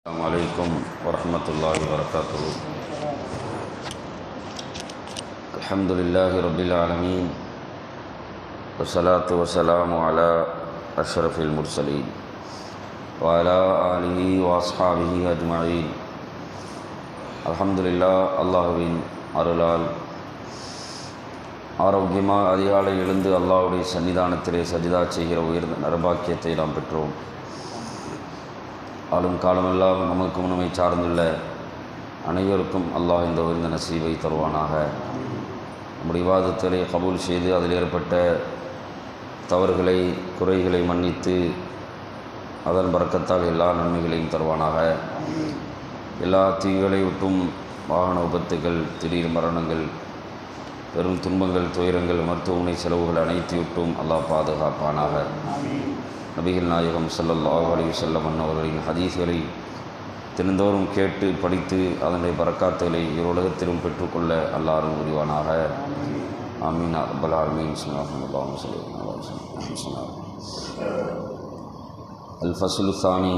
السلام عليكم ورحمة الله وبركاته الحمد لله رب العالمين والصلاة والسلام على أشرف المرسلين وعلى آله وأصحابه أجمعين الحمد لله அல்லாஹுவின் அருளால் ஆரோக்கியமாக அதிகாலை எழுந்து அல்லாஹ்வுடைய சன்னிதானத்திலே சஜிதா செய்கிற உயர்ந்த நரபாக்கியத்தை நாம் பெற்றோம் ஆளும் காலமெல்லாம் நமக்கும் நம்மை சார்ந்துள்ள அனைவருக்கும் அல்லாஹ் இந்த உயர்ந்த நசீவை தருவானாக. நம்முடைய விவாதத்திலே கபூல் செய்து அதில் ஏற்பட்ட தவறுகளை குறைகளை மன்னித்து அதன் பறக்கத்தால் எல்லா நன்மைகளையும் தருவானாக. எல்லா தீங்களை விட்டும் வாகன விபத்துகள் திடீர் மரணங்கள் பெரும் துன்பங்கள் துயரங்கள் மருத்துவமனை செலவுகள் அனைத்து விட்டும் அல்லாஹ் பாதுகாப்பானாக. நபிகள் நாயகம் சல்லல்லாஹ் அலி வல்லம் அன்னவர்களின் ஹதீஸ்களை தினந்தோறும் கேட்டு படித்து அதனுடைய பறக்காத்துகளை இருலகத்திலும் பெற்றுக்கொள்ள அல்லாரும் புரிவானாக ஆமீன். அப்பல் ஆர்மீன் சுனாஹம் சொன்னார் அல் ஃபசுல் சானி.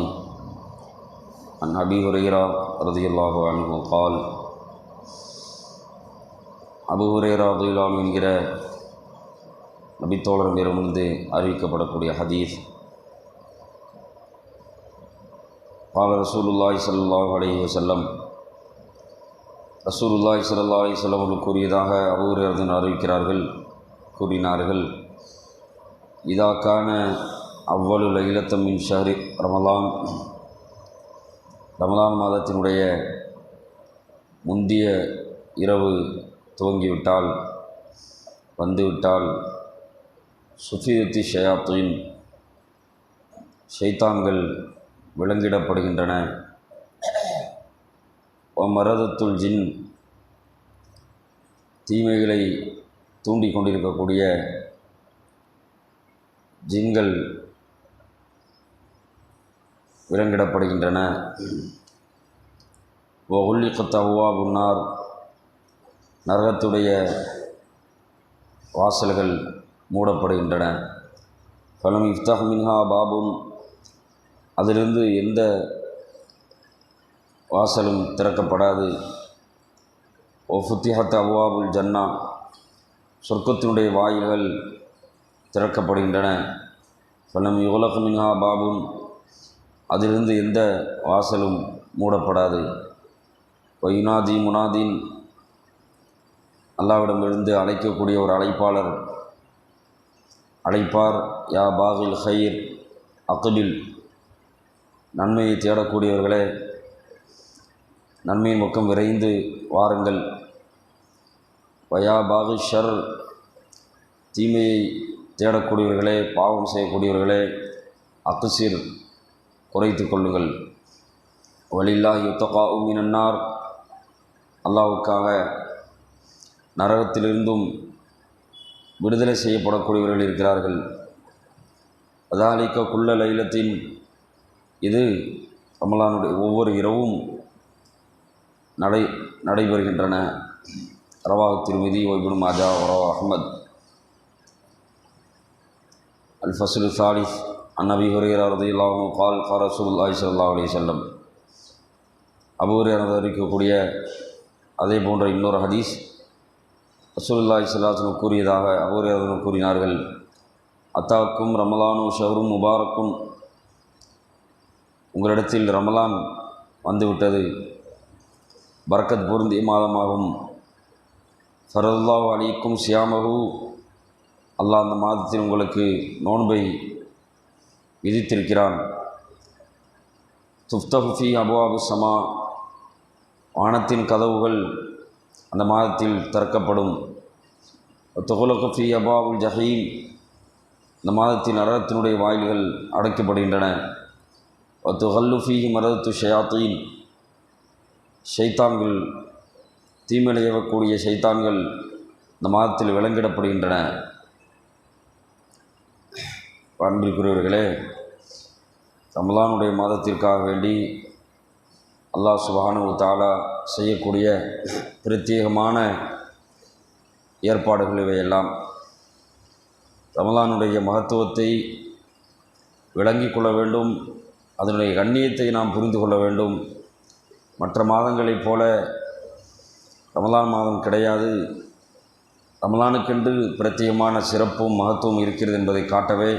அன் அபி ஹுரேரா ரதியுல்லாஹு அனுகு கால். அபு ஹுரேரா ரதியுல்லாம் என்கிற நபித்தோழரிடமிருந்து அறிவிக்கப்படக்கூடிய ஹதீஸ். قال رسول الله صلى الله عليه وسلم ரசூலுல்லாய் சல்லா அலிஸ்லாம் அவர்கள் கூறியதாக அபூரதன் அறிவிக்கிறார்கள் கூறினார்கள் இதாக்கான அவ்வளு லைலத்தம் மின் ஷஹரி ரமலான் ரமலான் மாதத்தினுடைய முந்திய இரவு துவங்கிவிட்டால் வந்துவிட்டால் சுஃபியத்தி ஷயாத்தின் ஷைத்தான்கள் விலங்கிடப்படுகின்றன மரதத்துள் ஜின் தீமைகளை தூண்டிக் கொண்டிருக்கக்கூடிய ஜின்கள் விலங்கிடப்படுகின்றன ஒல்லிக்கத் அவ்வா புன்னார் நரகத்துடைய வாசல்கள் மூடப்படுகின்றன. பலம் இஃப்தஹ் மின்ஹா பாபும் அதிலிருந்து எந்த வாசலும் திறக்கப்படாது. ஓ ஃபுத்திஹத் அவ்வாபுல் ஜன்னா சொர்க்கத்தினுடைய வாயில்கள் திறக்கப்படுகின்றன. பணம் யுகலக் மின்ஹா பாபும் அதிலிருந்து எந்த வாசலும் மூடப்படாது. ஒயுனாதி முனாதீன் அல்லாவிடமிருந்து அழைக்கக்கூடிய ஒரு அழைப்பாளர். அழைப்பார் யா பாகில் ஹயிர் அகபில் நன்மையை தேடக்கூடியவர்களே நன்மையின் பக்கம் விரைந்து வாருங்கள். வயாபாகு ஷர் தீமையை தேடக்கூடியவர்களே பாவம் செய்யக்கூடியவர்களே அக்குசிர் குறைத்து கொள்ளுங்கள். வலில்லா யுத்தகா உமினன்னார் அல்லாவுக்காக நரகத்திலிருந்தும் விடுதலை செய்யப்படக்கூடியவர்கள் இருக்கிறார்கள். அதாலிக்க குள்ள லைலத்தின் இது ரமலானுடைய ஒவ்வொரு இரவும் நடை நடைபெறுகின்றன. ரவாஹ் திருமதி ஒய்புன் மாஜா ஒரவா அஹமத். அல் ஃபசுல் சாலிஸ் அன்னபி ஹுரேரா ரதியுல்லாஹு கால் கா ரசூலுல்லாஹி அலி செல்லம் வஸல்லம். அறிவிக்கக்கூடிய அதே போன்ற இன்னொரு ஹதீஸ் ரசூலுல்லாஹி ஸல்லல்லாஹு கூறியதாக அபூரேரா கூறினார்கள். அத்தாக்கும் ரமலானு ஷஹரும் முபாரக்கும் உங்களிடத்தில் ரமலான் வந்துவிட்டது. பரக்கத் பொருந்திய மாதமாகும். ஃபரதுல்லாஹ் அலிக்கும் சியாமகு அல்லாஹ் அந்த மாதத்தில் உங்களுக்கு நோன்பை விதித்திருக்கிறான். துஃப்தஃபி அபுவாபு சமா வானத்தின் கதவுகள் அந்த மாதத்தில் திறக்கப்படும். துகுலகுஃபி அபாவுல் ஜஹீம். இந்த மாதத்தின் நரகத்தினுடைய வாயில்கள் அடைக்கப்படுகின்றன. துஹல்லுஃபி மரத்து ஷயாத்தீன். ஷைத்தான்கள் தீமையிலையக்கூடிய ஷைத்தான்கள் இந்த மாதத்தில் விளங்கிடப்படுகின்றன. அன்பிற்குரியவர்களே ரமலானுடைய மாதத்திற்காக வேண்டி அல்லாஹ் சுபானு தாலா செய்யக்கூடிய பிரத்யேகமான ஏற்பாடுகள் இவையெல்லாம். ரமலானுடைய மகத்துவத்தை விளங்கிக் கொள்ள வேண்டும். அதனுடைய கண்ணியத்தை நாம் புரிந்து கொள்ள வேண்டும். மற்ற மாதங்களைப் போல ரமலான் மாதம் கிடையாது. ரமலானுக்கென்று பிரத்யேகமான சிறப்பும் மகத்துவம் இருக்கிறது என்பதை காட்டவே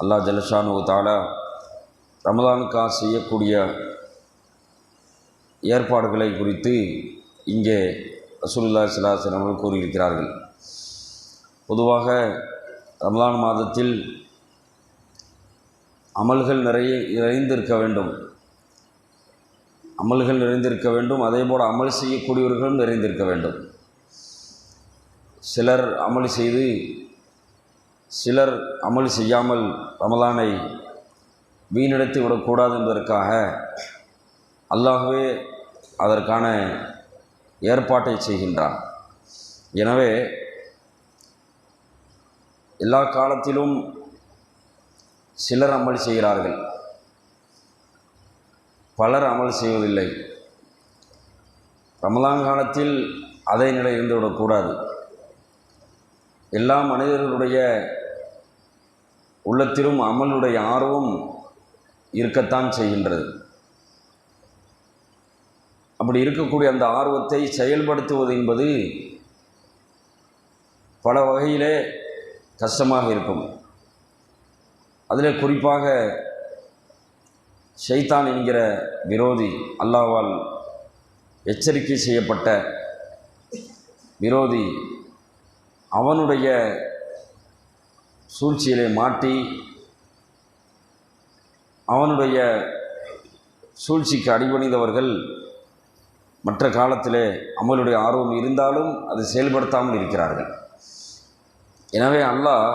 அல்லாஹ் ஜலஷானு தாலா ரமலானுக்காக செய்யக்கூடிய ஏற்பாடுகளை குறித்து இங்கே ரசூலுல்லா சிலாசன் அவர்கள் கூறியிருக்கிறார்கள். பொதுவாக ரமலான் மாதத்தில் அமல்கள் நிறைய நிறைந்திருக்க வேண்டும். அமல்கள் நிறைந்திருக்க வேண்டும். அதே போல் அமல் செய்யக்கூடியவர்களும் நிறைந்திருக்க வேண்டும். சிலர் அமல் செய்து சிலர் அமல் செய்யாமல் ரமலானை வீணடித்து விடக்கூடாது என்பதற்காக அல்லாகவே அதற்கான ஏற்பாட்டை செய்கின்றான். எனவே எல்லா காலத்திலும் சிலர் அமல் செய்கிறார்கள். பலர் அமல் செய்வதில்லை. ரமலான் காலத்தில் அதே நிலை இருந்துவிடக்கூடாது எல்லா மனிதர்களுடைய உள்ளத்திலும் அமலுடைய ஆர்வம் இருக்கத்தான் செய்கின்றது. அப்படி இருக்கக்கூடிய அந்த ஆர்வத்தை செயல்படுத்துவது என்பது பல வகையிலே கஷ்டமாக இருக்கும். அதில் குறிப்பாக ஷைத்தான் என்கிற விரோதி அல்லாவால் எச்சரிக்கை செய்யப்பட்ட விரோதி அவனுடைய சூழ்ச்சியிலே மாட்டி அவனுடைய சூழ்ச்சிக்கு அடிபணிந்தவர்கள் மற்ற காலத்திலே அமலுடைய ஆர்வம் இருந்தாலும் அது செயல்படுத்தாமல் இருக்கிறார்கள். எனவே அல்லாஹ்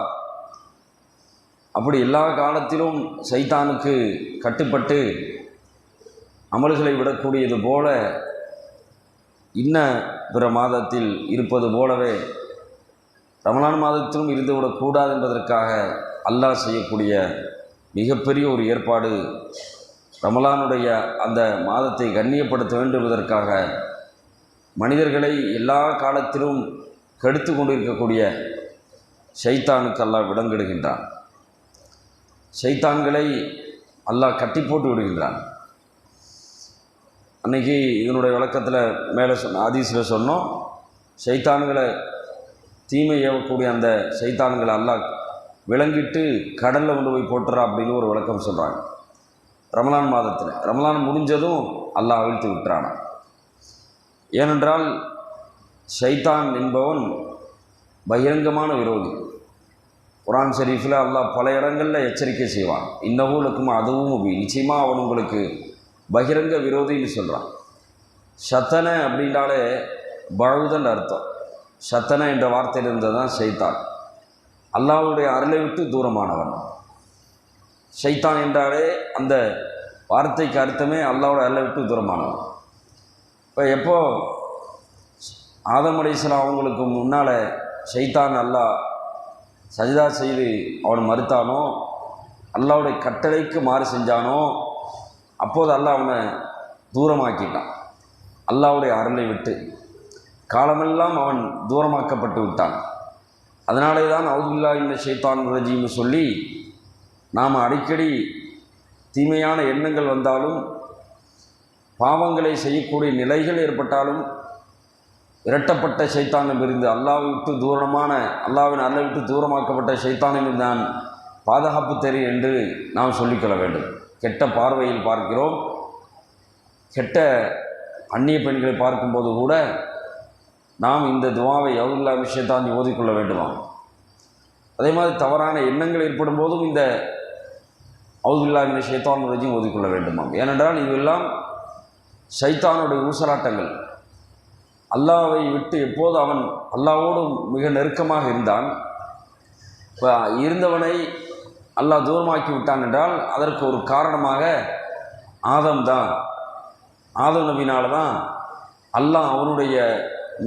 அப்படி எல்லா காலத்திலும் சைத்தானுக்கு கட்டுப்பட்டு அமல்களை விடக்கூடியது போல இன்ன பிற மாதத்தில் இருப்பது போலவே ரமலான் மாதத்திலும் இருந்துவிடக்கூடாது என்பதற்காக அல்லாஹ் செய்யக்கூடிய மிகப்பெரிய ஒரு ஏற்பாடு ரமலானுடைய அந்த மாதத்தை கண்ணியப்படுத்த வேண்டுவதற்காக மனிதர்களை எல்லா காலத்திலும் கெடுத்து கொண்டிருக்கக்கூடிய ஷைத்தானுக்கு அல்லாஹ் விடங்கிடுகின்றான். ஷைத்தான்களை அல்லாஹ் கட்டி போட்டு விடுகின்றான். அன்னைக்கு இதனுடைய விளக்கத்தில் மேலே சொன்ன ஆதீஸில் சொன்னோம் சைத்தான்களை தீமை ஏவக்கூடிய அந்த சைத்தான்களை அல்லாஹ் விளங்கிட்டு கடலில் கொண்டு போய் போட்டுறா அப்படின்னு ஒரு விளக்கம் சொல்கிறாங்க ரமலான் மாதத்தில் ரமலான் முடிஞ்சதும் அல்லாஹ் அவிழ்த்து விட்டுறானா. ஏனென்றால் ஷைத்தான் என்பவன் பகிரங்கமான விரோதி. குரான் ஷரீஃபில் அல்லாஹ் பல இடங்களில் எச்சரிக்கை செய்வான். இன்னவூலுக்கும் அதுவும் உபி நிச்சயமாக அவன் உங்களுக்கு பகிரங்க விரோதின்னு சொல்கிறான் சத்தனை அப்படின்னாலே பழுதன் அர்த்தம். சத்தன என்ற வார்த்தையில் இருந்தது தான் ஷைத்தான் அல்லாவுடைய அருளை விட்டு தூரமானவன். ஷைத்தான் என்றாலே அந்த வார்த்தைக்கு அர்த்தமே அல்லாவோட அருளை விட்டு தூரமானவன். இப்போ எப்போ ஆதம் அவங்களுக்கு முன்னால் சைத்தான் அல்லாஹ் சஜிதா செய்து அவன் மறுத்தானோ அல்லாவுடைய கட்டளைக்கு மாறு செஞ்சானோ அப்போது அல்லாஹ் அவனை தூரமாக்கிட்டான். அல்லாவுடைய அருளை விட்டு காலமெல்லாம் அவன் தூரமாக்கப்பட்டு விட்டான். அதனாலே தான் அவுதுல்லா இந்த ஷைத்தான் ரஜின்னு சொல்லி நாம் அடிக்கடி தீமையான எண்ணங்கள் வந்தாலும் பாவங்களை செய்யக்கூடிய நிலைகள் ஏற்பட்டாலும் இரட்டப்பட்ட சைத்தானம் இருந்து அல்லாவை விட்டு தூரமான அல்லாவின் அல்லை விட்டு தூரமாக்கப்பட்ட சைத்தானில் தான் பாதுகாப்பு தெரியும் என்று நாம் சொல்லிக்கொள்ள வேண்டும். கெட்ட பார்வையில் பார்க்கிறோம். கெட்ட அந்நிய பெண்களை பார்க்கும்போது கூட நாம் இந்த துவாவை யவுல்லா விஷயத்தான் ஓதிக்கொள்ள வேண்டுமா? அதே மாதிரி தவறான எண்ணங்கள் ஏற்படும் போதும் இந்த அவுதுல்லா விஷயத்தான் ரஜியும் ஓதிக்கொள்ள வேண்டுமாம். ஏனென்றால் இதுவெல்லாம் சைத்தானுடைய ஊசலாட்டங்கள். அல்லாவை விட்டு எப்போது அவன் அல்லாவோடு மிக நெருக்கமாக இருந்தான்? இப்போ இருந்தவனை அல்லாஹ் தூரமாக்கி விட்டான் என்றால் அதற்கு ஒரு காரணமாக ஆதம் தான். ஆதம் நபினால தான் அல்லாஹ் அவனுடைய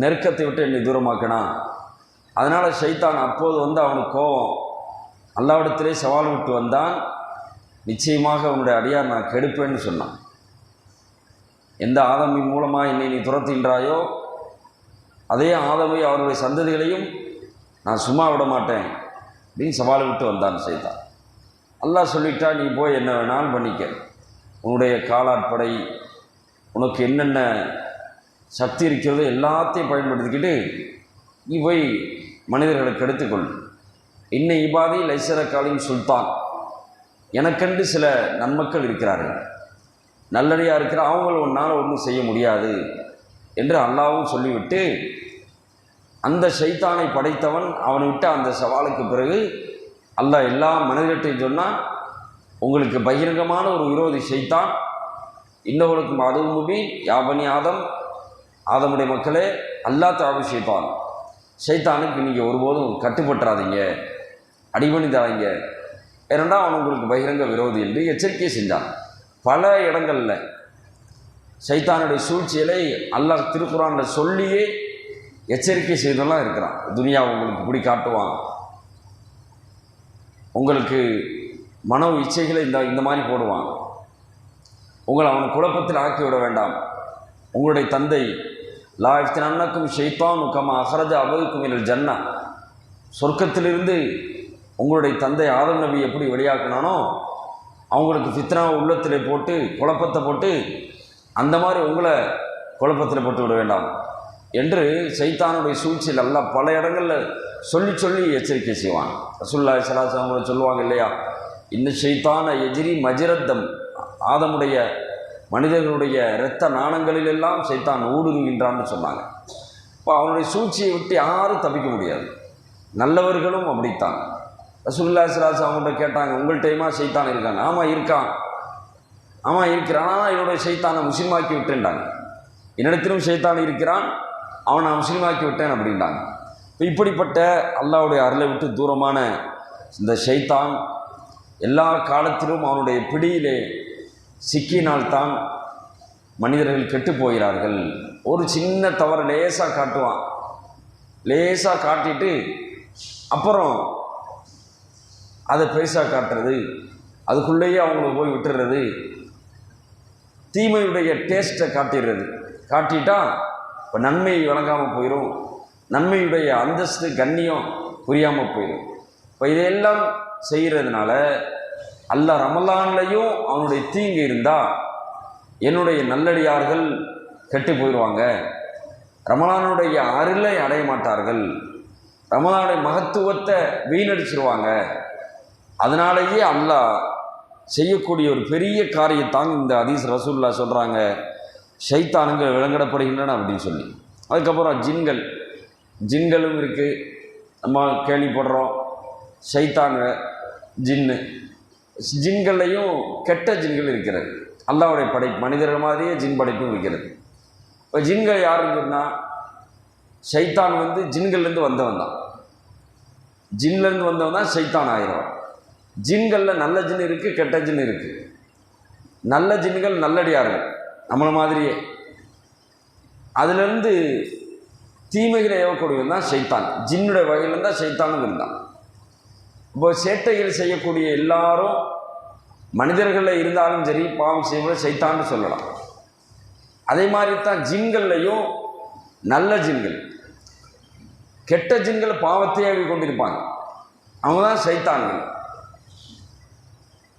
நெருக்கத்தை விட்டு என்னை தூரமாக்கினான். அதனால் ஷைத்தான் அப்போது வந்து அவனுக்கு கோபம். அல்லாவிடத்திலே சவால் விட்டு வந்தான். நிச்சயமாக அவனுடைய அடியார் நான் கெடுப்பேன்னு சொன்னான். எந்த ஆதமின் மூலமாக என்னை நீ துரத்துகின்றாயோ அதே ஆதமை அவருடைய சந்ததிகளையும் நான் சும்மா விட மாட்டேன் அப்படின்னு சவால் விட்டு வந்தான் செய்தான் அல்லாஹ் சொல்லிட்டா நீ போய் என்ன வேணாலும் பண்ணிக்க. உன்னுடைய காலாட்படை உனக்கு என்னென்ன சக்தி இருக்கிறதோ எல்லாத்தையும் பயன்படுத்திக்கிட்டு நீ போய் மனிதர்களுக்கு எடுத்துக்கொள் இன்ன இபாதி லைசர காலின் சுல்தான். எனக்கென்று சில நன்மக்கள் இருக்கிறார்கள். நல்லடியாக இருக்கிற அவங்களும் ஒன்றால் ஒன்றும் செய்ய முடியாது. என்று அல்லாவும் சொல்லிவிட்டு அந்த ஷைத்தானை படைத்தவன் அவனை விட்ட அந்த சவாலுக்கு பிறகு அல்லாஹ் எல்லா மனிதர்கிட்டையும் சொன்னால் உங்களுக்கு பகிரங்கமான ஒரு விரோதி சைத்தான் இன்னவர்களுக்கும் அதுவும் முபி யாபனி ஆதம் ஆதமுடைய மக்களே அல்லா தாவி சைத்தான் ஷைத்தானுக்கு நீங்கள் ஒருபோதும் கட்டுப்பட்டுறாதீங்க அடிபணிதாதீங்க ஏனென்றால் அவன் உங்களுக்கு பகிரங்க விரோதி என்று எச்சரிக்கை செஞ்சான். பல இடங்களில் சைத்தானுடைய சூழ்ச்சியலை அல்லாஹ் திருக்குறானில் சொல்லியே எச்சரிக்கை செய்தெல்லாம் இருக்கிறான். துனியா உங்களுக்கு இப்படி காட்டுவான். உங்களுக்கு மனோ இச்சைகளை இந்த இந்த மாதிரி போடுவான். உங்களை அவன் குழப்பத்தில் ஆக்கி விட வேண்டாம். உங்களுடைய தந்தை லா அன்னக்கும் ஷெய்தான் கம அஹரஜ அபதுக்கும் என்ற ஜன்னா. சொர்க்கத்திலிருந்து உங்களுடைய தந்தை ஆதம் நபி எப்படி வெளியாக்குனானோ அவங்களுக்கு சித்ரா உள்ளத்தில் போட்டு குழப்பத்தை போட்டு அந்த மாதிரி உங்களை குழப்பத்தில் போட்டு விட வேண்டாம். என்று சைத்தானுடைய சூழ்ச்சியில் எல்லாம் பல இடங்களில் சொல்லி சொல்லி எச்சரிக்கை செய்வான். ரசுல்லா சலாசவங்களை சொல்லுவாங்க இல்லையா? இந்த சைத்தான எதிரி மஜிரத்தம். ஆதமுடைய மனிதர்களுடைய இரத்த நாணங்களிலெல்லாம் சைத்தான் ஊடுருகின்றான்னு சொன்னாங்க. இப்போ அவனுடைய சூழ்ச்சியை விட்டு யாரும் தப்பிக்க முடியாது. நல்லவர்களும் அப்படித்தான். ரசுல்லா சிராஜ் அவங்கள்ட்ட கேட்டாங்க உங்கள்கிட்டயுமா சைத்தான் இருக்கான்? ஆமாம் இருக்கான். ஆமாம் இருக்கிறான். ஆனால் என்னுடைய சைத்தானை முஸ்லீமாக்கி விட்டேன்டாங்க என்னிடத்திலும் சைத்தான் இருக்கிறான். அவனை முஸ்லீமாக்கி விட்டேன் அப்படின்றாங்க. இப்போ இப்படிப்பட்ட அல்லாவுடைய அருளை விட்டு தூரமான இந்த ஷைத்தான் எல்லா காலத்திலும் அவனுடைய பிடியிலே சிக்கினால்தான் மனிதர்கள் கெட்டு போகிறார்கள். ஒரு சின்ன தவறை லேசாக காட்டுவான். லேசாக காட்டிட்டு அப்புறம் அதை பெருசாக காட்டுறது அதுக்குள்ளேயே அவங்கள போய் விட்டுறது தீமையுடைய டேஸ்ட்டை காட்டிடுறது. காட்டிட்டா இப்போ நன்மை வழங்காமல் போயிடும் நன்மையுடைய அந்தஸ்து கண்ணியம் புரியாமல் போயிடும் இப்போ இதையெல்லாம் செய்கிறதுனால அல்ல ரமலான்லையும் அவனுடைய தீங்கு இருந்தால் என்னுடைய நல்லடியார்கள் கெட்டு போயிடுவாங்க ரமலானுடைய அருளை அடைய மாட்டார்கள். ரமலானுடைய மகத்துவத்தை வீணடிச்சிருவாங்க. அதனாலேயே அல்லாஹ் செய்யக்கூடிய ஒரு பெரிய காரியத்தாங்க இந்த அதீஸ் ரசூல்லா சொல்கிறாங்க ஷைத்தானுங்கள் விலங்கிடப்படுகின்றன அப்படின்னு சொல்லி. அதுக்கப்புறம் ஜின்கள். ஜின்களும் இருக்குது நம்ம கேள்விப்படுறோம். ஷைத்தான ஜின்னு. ஜின்கள்லையும் கெட்ட ஜின்கள் இருக்கிறது. அல்லாவுடைய படை மனிதர்கள் மாதிரியே ஜின் படைப்பும் இருக்கிறது. இப்போ ஜின்கள் யாருன்னு சொன்னால் ஷைத்தான் வந்து ஜின்கள்லேருந்து வந்தவன் தான். ஜின்லேருந்து வந்தவன் தான் ஷைத்தான் ஆயிரம். ஜின்களில் நல்ல ஜின் இருக்குது கெட்ட ஜின் இருக்குது நல்ல ஜின்கள் நல்லடியார்கள் நம்மளை மாதிரியே. அதுலேருந்து தீமைகளை ஏவக்கூடியவன் தான் சைத்தான். ஜின்னுடைய வகையிலேருந்து தான் ஷைத்தானும் இருந்தான் இப்போ சேட்டைகள் செய்யக்கூடிய எல்லாரும் மனிதர்களில் இருந்தாலும் சரி பாவம் செய்வது சைத்தான்னு சொல்லலாம். அதே மாதிரி தான் ஜின்கள்லையும் நல்ல ஜின்கள். கெட்ட ஜின்கள் பாவத்தையாகி கொண்டிருப்பாங்க அவங்க தான் சைத்தான்கள்.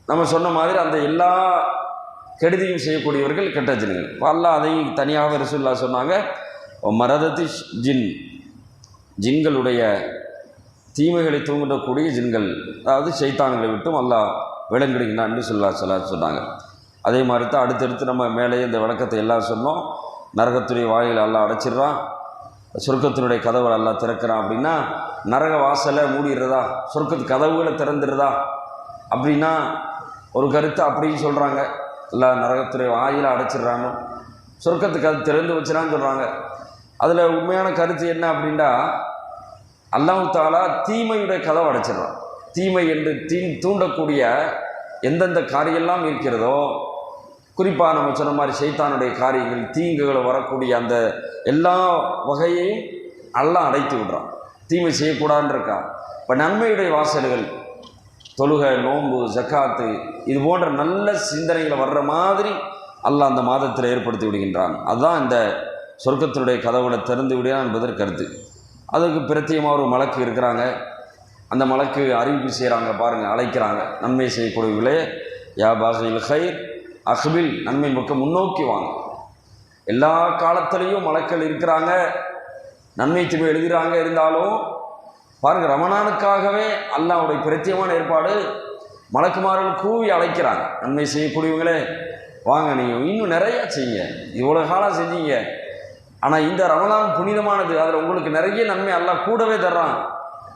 நம்ம சொன்ன மாதிரி அந்த எல்லா கெடுதியும் செய்யக்கூடியவர்கள் கெட்ட ஜின்கள். அல்லா அதையும் தனியாக ரசூல்லா சொன்னாங்க மரதத்தி ஜின். ஜின்களுடைய தீமைகளை தூங்கிடக்கூடிய ஜின்கள் அதாவது சைத்தான்களை விட்டும் அல்லாஹ் விலங்கிடுகிறான்னு சொல்லா சொல்ல சொன்னாங்க. அதே மாதிரி தான் அடுத்தடுத்து நம்ம மேலே இந்த விளக்கத்தை எல்லாம் சொன்னோம். நரகத்துடைய வாயில் எல்லாம் அடைச்சிடுறான். சொர்க்கத்தினுடைய கதவுகள் எல்லாம் திறக்கிறான் அப்படின்னா நரக வாசலை மூடிடுறதா? சொர்க்கத்து கதவுகளை திறந்துடுறதா? அப்படின்னா ஒரு கருத்து அப்படின்னு சொல்கிறாங்க இல்லை நரகத்துறை வாயில் அடைச்சிடுறாங்க. சொர்க்கத்துக்கு அது திறந்து வச்சிடான்னு சொல்கிறாங்க அதில் உண்மையான கருத்து என்ன அப்படின்னா அல்லாஹு தாலா தீமையுடைய கதவை அடைச்சிடுறான். தீமை என்று தீ தூண்டக்கூடிய எந்தெந்த காரியெல்லாம் இருக்கிறதோ குறிப்பாக நம்ம சொன்ன மாதிரி சைத்தானுடைய காரியங்கள் தீங்குகளை வரக்கூடிய அந்த எல்லா வகையையும் எல்லாம் அடைத்து விடுறான். தீமை செய்யக்கூடாதுன்னு இருக்கான். இப்போ நன்மையுடைய வாசல்கள் தொழுகை நோன்பு ஜக்காத்து இது போன்ற நல்ல சிந்தனைகளை வர்ற மாதிரி அல்லாஹ் அந்த மாதத்தில் ஏற்படுத்தி விடுகின்றான். அதுதான் இந்த சொர்க்கத்தினுடைய கதவுகளை திறந்து விடுகிறான் என்பதற்கு கருத்து. அதுக்கு பிரத்தியமாக ஒரு மலக்கு இருக்கிறாங்க. அந்த மலக்கு அறிவிப்பு செய்கிறாங்க பாருங்கள் அழைக்கிறாங்க. நன்மை செய்யக்கூடியவர்களே யா பாகில் ஹைர் அஹ்பில் நன்மை பக்கம் முன்னோக்கி வாங்க. எல்லா காலத்துலேயும் மலக்கள் இருக்கிறாங்க. நன்மை தீமை எழுதுகிறாங்க இருந்தாலும் பாருங்கள் ரமணானுக்காகவே அல்லாவுடைய பிரத்தியமான ஏற்பாடு மலக்குமார்கள் கூவி அழைக்கிறாங்க. நன்மை செய்யக்கூடியவங்களே வாங்க நீங்கள் இன்னும் நிறையா செய்யுங்க. இவ்வளோ காலம் செஞ்சீங்க. ஆனால் இந்த ரமலான் புனிதமானது அதில் உங்களுக்கு நிறைய நன்மை எல்லாம் கூடவே தர்றான்.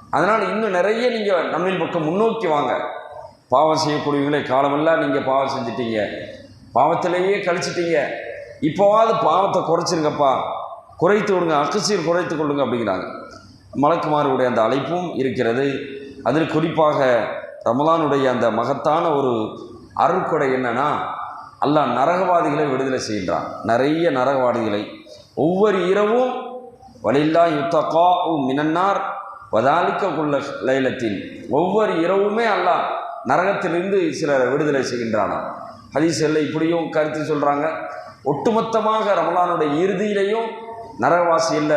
அதனால் இன்னும் நிறைய நீங்கள் நன்மையின் பக்கம் முன்னோக்கி வாங்க. பாவம் செய்யக்கூடியவங்களே காலமெல்லாம் நீங்கள் பாவம் செஞ்சிட்டீங்க. பாவத்திலேயே கழிச்சிட்டீங்க. இப்போவாது பாவத்தை குறைச்சிருங்கப்பா. குறைத்து விடுங்க அக்கசீர் குறைத்து கொள்ளுங்க அப்படிங்கிறாங்க. மலக்குமாருடைய அந்த அழைப்பும் இருக்கிறது. அதில் குறிப்பாக ரமலானுடைய அந்த மகத்தான ஒரு அருள்கொடை என்னன்னா அல்லாஹ் நரகவாதிகளை விடுதலை செய்கின்றான். நிறைய நரகவாதிகளை. ஒவ்வொரு இரவும் வலில்லா யுத்தகா மினன்னார் வதாலிக்க குள்ள லைலத்தின் ஒவ்வொரு இரவுமே அல்லாஹ் நரகத்திலிருந்து சிலரை விடுதலை செய்கின்றானாம் ஹதீஸ்களில் இப்படியும் கருத்து சொல்கிறாங்க ஒட்டுமொத்தமாக ரமலானுடைய இறுதியிலையும் நரகவாசியில்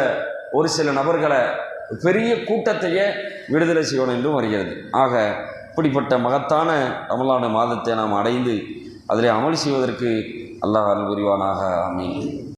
ஒரு சில நபர்களை பெரிய கூட்டத்தையே விடுதலை செய்வோம் என்றும் வருகிறது. ஆக இப்படிப்பட்ட மகத்தான ரமலான மாதத்தை நாம் அடைந்து அதில் அமல் செய்வதற்கு அல்லாஹ் அருள் புரிவானாக. ஆமீன்.